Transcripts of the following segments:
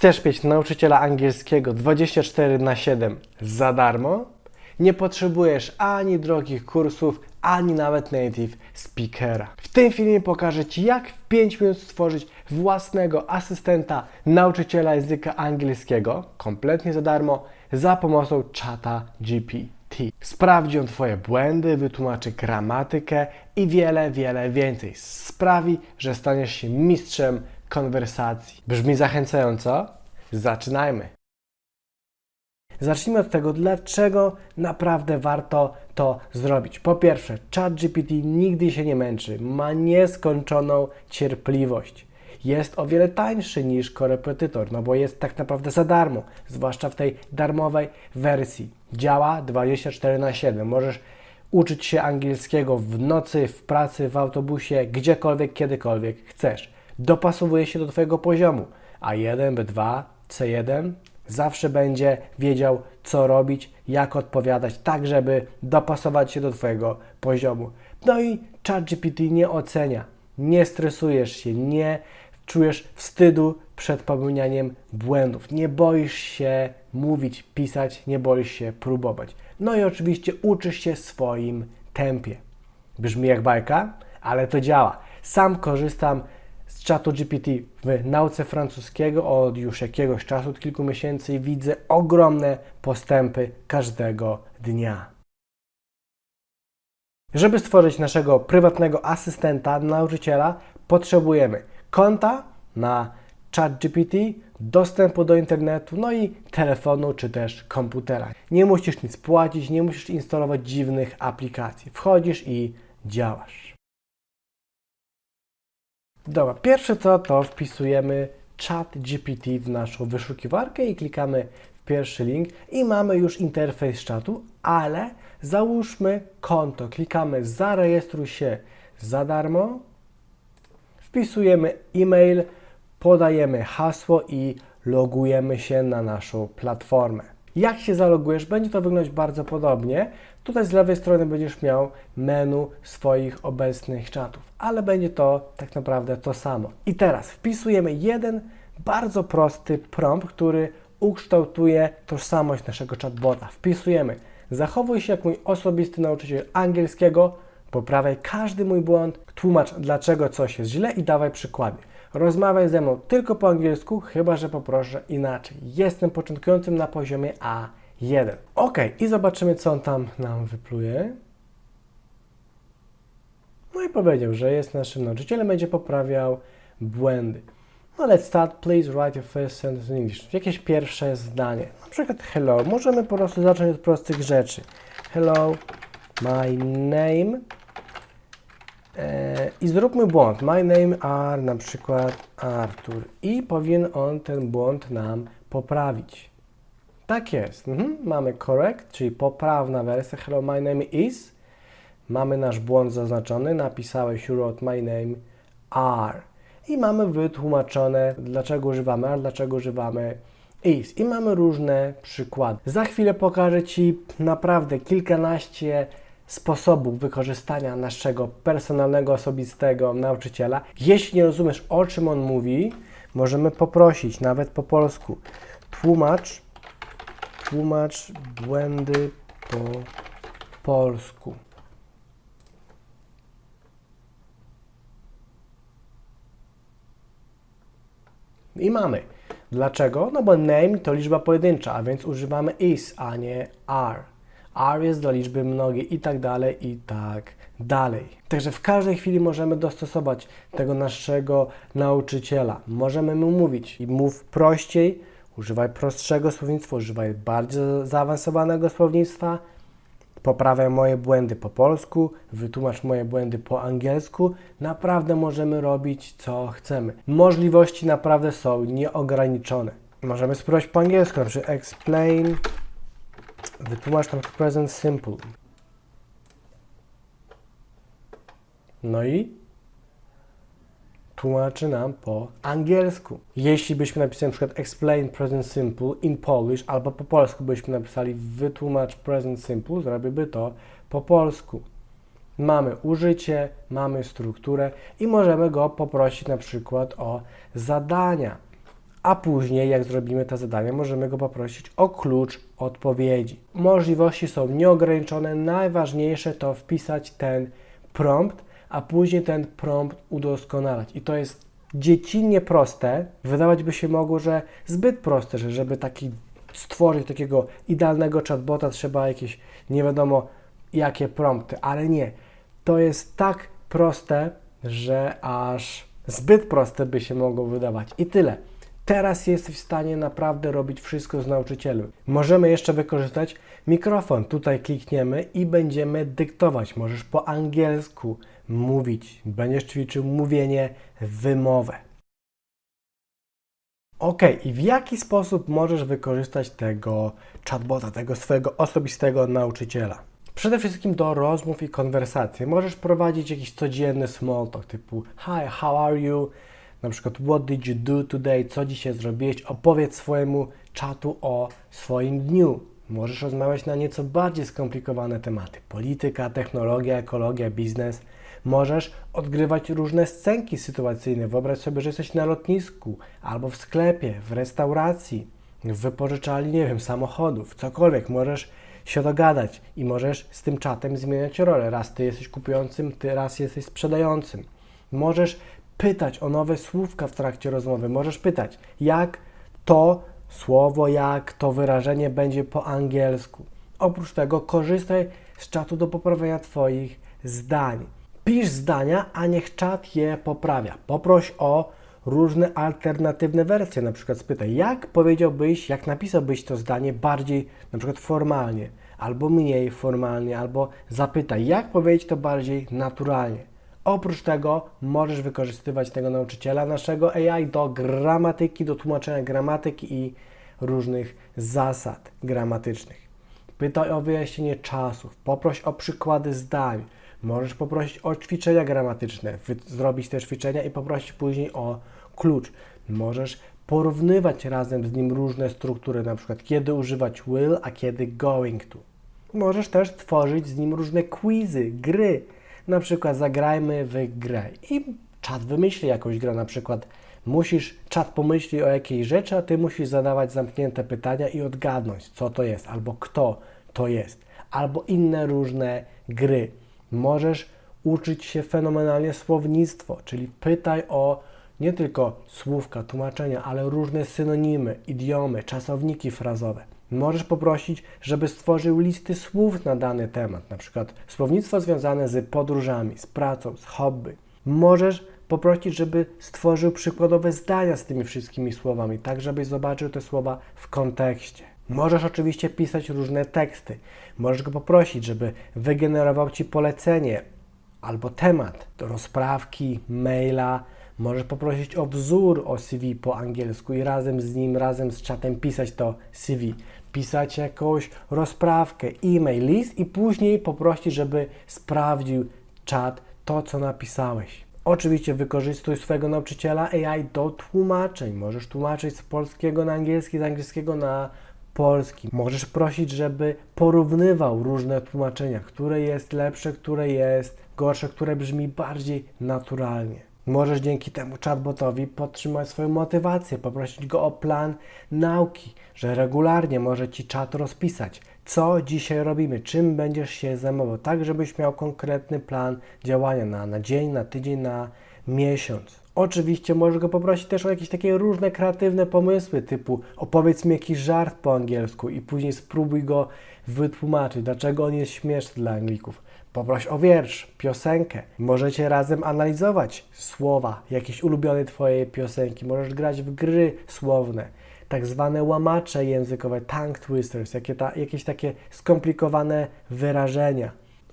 Chcesz mieć nauczyciela angielskiego 24 na 7 za darmo? Nie potrzebujesz ani drogich kursów, ani nawet native speakera. W tym filmie pokażę Ci, jak w 5 minut stworzyć własnego asystenta nauczyciela języka angielskiego kompletnie za darmo za pomocą czata GPT. Sprawdzi on Twoje błędy, wytłumaczy gramatykę i wiele, wiele więcej. Sprawi, że staniesz się mistrzem konwersacji. Brzmi zachęcająco? Zaczynajmy! Zacznijmy od tego, dlaczego naprawdę warto to zrobić. Po pierwsze, ChatGPT nigdy się nie męczy, ma nieskończoną cierpliwość. Jest o wiele tańszy niż korepetytor, no bo jest tak naprawdę za darmo, zwłaszcza w tej darmowej wersji. Działa 24 na 7. Możesz uczyć się angielskiego w nocy, w pracy, w autobusie, gdziekolwiek, kiedykolwiek chcesz. Dopasowuje się do Twojego poziomu. A1, B2, C1 zawsze będzie wiedział, co robić, jak odpowiadać, tak żeby dopasować się do Twojego poziomu. No i ChatGPT nie ocenia, nie stresujesz się, nie czujesz wstydu przed popełnianiem błędów, nie boisz się mówić, pisać, nie boisz się próbować. No i oczywiście uczysz się swoim tempie. Brzmi jak bajka, ale to działa. Sam korzystam z czatu GPT w nauce francuskiego od już jakiegoś czasu, od kilku miesięcy i widzę ogromne postępy każdego dnia. Żeby stworzyć naszego prywatnego asystenta, nauczyciela, potrzebujemy konta na ChatGPT, dostępu do internetu, no i telefonu czy też komputera. Nie musisz nic płacić, nie musisz instalować dziwnych aplikacji. Wchodzisz i działasz. Dobra, pierwsze co to wpisujemy chat GPT w naszą wyszukiwarkę i klikamy w pierwszy link i mamy już interfejs czatu, ale załóżmy konto, klikamy zarejestruj się za darmo, wpisujemy e-mail, podajemy hasło i logujemy się na naszą platformę. Jak się zalogujesz, będzie to wyglądać bardzo podobnie. Tutaj z lewej strony będziesz miał menu swoich obecnych czatów, ale będzie to tak naprawdę to samo. I teraz wpisujemy jeden bardzo prosty prompt, który ukształtuje tożsamość naszego chatbota. Wpisujemy zachowuj się jak mój osobisty nauczyciel angielskiego, poprawiaj każdy mój błąd, tłumacz dlaczego coś jest źle i dawaj przykłady. Rozmawiaj ze mną tylko po angielsku, chyba że poproszę inaczej. Jestem początkującym na poziomie A1. Ok, i zobaczymy, co on tam nam wypluje. No i powiedział, że jest naszym nauczycielem, będzie poprawiał błędy. No let's start, please write your first sentence in English. Jakieś pierwsze zdanie. Na przykład hello. Możemy po prostu zacząć od prostych rzeczy. Hello, my name. E, I zróbmy błąd. My name are na przykład Artur. I powinien on ten błąd nam poprawić. Tak jest. Mhm. Mamy correct, czyli poprawna wersja. Hello, my name is. Mamy nasz błąd zaznaczony. Napisałeś you wrote my name are. I mamy wytłumaczone, dlaczego używamy are, dlaczego używamy is. I mamy różne przykłady. Za chwilę pokażę Ci naprawdę kilkanaście sposobów wykorzystania naszego personalnego, osobistego nauczyciela. Jeśli nie rozumiesz, o czym on mówi, możemy poprosić, nawet po polsku, tłumacz, tłumacz błędy po polsku. I mamy. Dlaczego? No bo name to liczba pojedyncza, a więc używamy is, a nie are. Are jest do liczby mnogiej i tak dalej, i tak dalej. Także w każdej chwili możemy dostosować tego naszego nauczyciela. Możemy mu mówić i mów prościej, używaj prostszego słownictwa, używaj bardziej zaawansowanego słownictwa, poprawiaj moje błędy po polsku, wytłumacz moje błędy po angielsku. Naprawdę możemy robić co chcemy. Możliwości naprawdę są nieograniczone. Możemy spróbować po angielsku, na przykład explain, wytłumacz nam present simple. No i tłumaczy nam po angielsku. Jeśli byśmy napisali na przykład explain present simple in Polish, albo po polsku byśmy napisali wytłumacz present simple, zrobiłby to po polsku. Mamy użycie, mamy strukturę i możemy go poprosić na przykład o zadania. A później, jak zrobimy te zadania, możemy go poprosić o klucz odpowiedzi. Możliwości są nieograniczone. Najważniejsze to wpisać ten prompt, a później ten prompt udoskonalać. I to jest dziecinnie proste. Wydawać by się mogło, że zbyt proste, że żeby taki stworzyć takiego idealnego chatbota trzeba jakieś nie wiadomo jakie prompty, ale nie. To jest tak proste, że aż zbyt proste by się mogło wydawać. I tyle. Teraz jesteś w stanie naprawdę robić wszystko z nauczycielem. Możemy jeszcze wykorzystać mikrofon. Tutaj klikniemy i będziemy dyktować. Możesz po angielsku mówić. Będziesz ćwiczył mówienie, wymowę. Ok, i w jaki sposób możesz wykorzystać tego chatbota, tego swojego osobistego nauczyciela? Przede wszystkim do rozmów i konwersacji. Możesz prowadzić jakiś codzienny small talk typu Hi, how are you? Na przykład What did you do today? Co dzisiaj zrobiłeś? Opowiedz swojemu czatu o swoim dniu. Możesz rozmawiać na nieco bardziej skomplikowane tematy. Polityka, technologia, ekologia, biznes. Możesz odgrywać różne scenki sytuacyjne. Wyobraź sobie, że jesteś na lotnisku, albo w sklepie, w restauracji, w wypożyczalni, nie wiem, samochodów, cokolwiek. Możesz się dogadać i możesz z tym czatem zmieniać rolę. Raz ty jesteś kupującym, ty raz jesteś sprzedającym. Możesz pytać o nowe słówka w trakcie rozmowy. Możesz pytać, jak to słowo, jak to wyrażenie będzie po angielsku. Oprócz tego korzystaj z czatu do poprawiania Twoich zdań. Pisz zdania, a niech czat je poprawia. Poproś o różne alternatywne wersje. Na przykład spytaj, jak powiedziałbyś, jak napisałbyś to zdanie bardziej na przykład formalnie, albo mniej formalnie, albo zapytaj, jak powiedzieć to bardziej naturalnie. Oprócz tego możesz wykorzystywać tego nauczyciela naszego AI do gramatyki, do tłumaczenia gramatyki i różnych zasad gramatycznych. Pytaj o wyjaśnienie czasów, poproś o przykłady zdań. Możesz poprosić o ćwiczenia gramatyczne, zrobić te ćwiczenia i poprosić później o klucz. Możesz porównywać razem z nim różne struktury, na przykład kiedy używać will, a kiedy going to. Możesz też tworzyć z nim różne quizy, gry. Na przykład zagrajmy w grę i czat wymyśli jakąś grę. Na przykład musisz, czat pomyśli o jakiejś rzeczy, a ty musisz zadawać zamknięte pytania i odgadnąć, co to jest, albo kto to jest, albo inne różne gry. Możesz uczyć się fenomenalnie słownictwo, czyli pytaj o nie tylko słówka, tłumaczenia, ale różne synonimy, idiomy, czasowniki frazowe. Możesz poprosić, żeby stworzył listy słów na dany temat, na przykład słownictwo związane z podróżami, z pracą, z hobby. Możesz poprosić, żeby stworzył przykładowe zdania z tymi wszystkimi słowami, tak żebyś zobaczył te słowa w kontekście. Możesz oczywiście pisać różne teksty. Możesz go poprosić, żeby wygenerował ci polecenie albo temat do rozprawki, maila. Możesz poprosić o wzór o CV po angielsku i razem z nim, razem z czatem pisać to CV. Pisać jakąś rozprawkę, e-mail, list i później poprosić, żeby sprawdził czat to, co napisałeś. Oczywiście wykorzystuj swojego nauczyciela AI do tłumaczeń. Możesz tłumaczyć z polskiego na angielski, z angielskiego na polski. Możesz prosić, żeby porównywał różne tłumaczenia, które jest lepsze, które jest gorsze, które brzmi bardziej naturalnie. Możesz dzięki temu chatbotowi podtrzymać swoją motywację, poprosić go o plan nauki, że regularnie może ci czat rozpisać, co dzisiaj robimy, czym będziesz się zajmował, tak żebyś miał konkretny plan działania na, na dzień, na tydzień, na miesiąc. Oczywiście możesz go poprosić też o jakieś takie różne kreatywne pomysły, typu opowiedz mi jakiś żart po angielsku i później spróbuj go wytłumaczyć, dlaczego on jest śmieszny dla Anglików. Poproś o wiersz, piosenkę. Możecie razem analizować słowa, jakieś ulubione Twojej piosenki. Możesz grać w gry słowne, tak zwane łamacze językowe, tongue twisters, jakie ta, jakieś takie skomplikowane wyrażenia.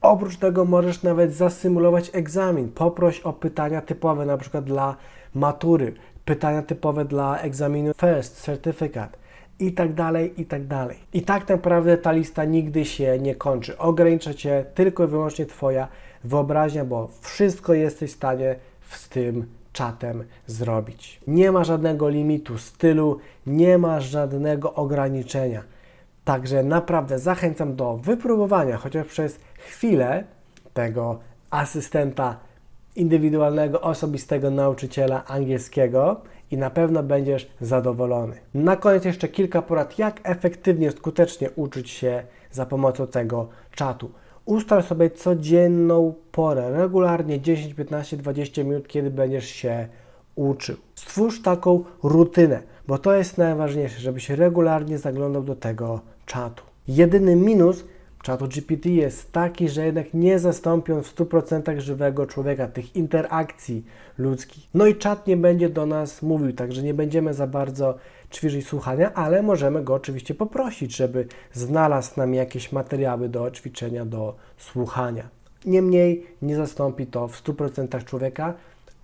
Oprócz tego możesz nawet zasymulować egzamin. Poproś o pytania typowe, na przykład dla matury, pytania typowe dla egzaminu FIRST, certyfikat i tak dalej, i tak dalej. I tak naprawdę ta lista nigdy się nie kończy. Ogranicza Cię tylko i wyłącznie Twoja wyobraźnia, bo wszystko jesteś w stanie z tym czatem zrobić. Nie ma żadnego limitu stylu, nie ma żadnego ograniczenia. Także naprawdę zachęcam do wypróbowania chociaż przez chwilę tego asystenta indywidualnego, osobistego nauczyciela angielskiego i na pewno będziesz zadowolony. Na koniec jeszcze kilka porad, jak efektywnie, skutecznie uczyć się za pomocą tego czatu. Ustal sobie codzienną porę, regularnie 10, 15, 20 minut, kiedy będziesz się uczył. Stwórz taką rutynę, bo to jest najważniejsze, żebyś regularnie zaglądał do tego czatu. Jedyny minus czatu GPT jest taki, że jednak nie zastąpi on w 100% żywego człowieka, tych interakcji ludzkich. No i czat nie będzie do nas mówił, także nie będziemy za bardzo ćwiczyć słuchania, ale możemy go oczywiście poprosić, żeby znalazł nam jakieś materiały do ćwiczenia, do słuchania. Niemniej nie zastąpi to w 100% człowieka,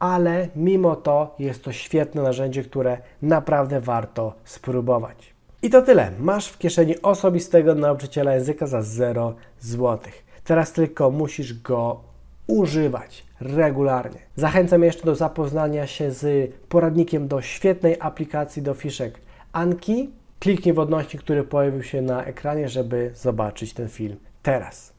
ale mimo to jest to świetne narzędzie, które naprawdę warto spróbować. I to tyle. Masz w kieszeni osobistego nauczyciela języka za 0 zł. Teraz tylko musisz go używać regularnie. Zachęcam jeszcze do zapoznania się z poradnikiem do świetnej aplikacji do fiszek Anki. Kliknij w odnośnik, który pojawił się na ekranie, żeby zobaczyć ten film teraz.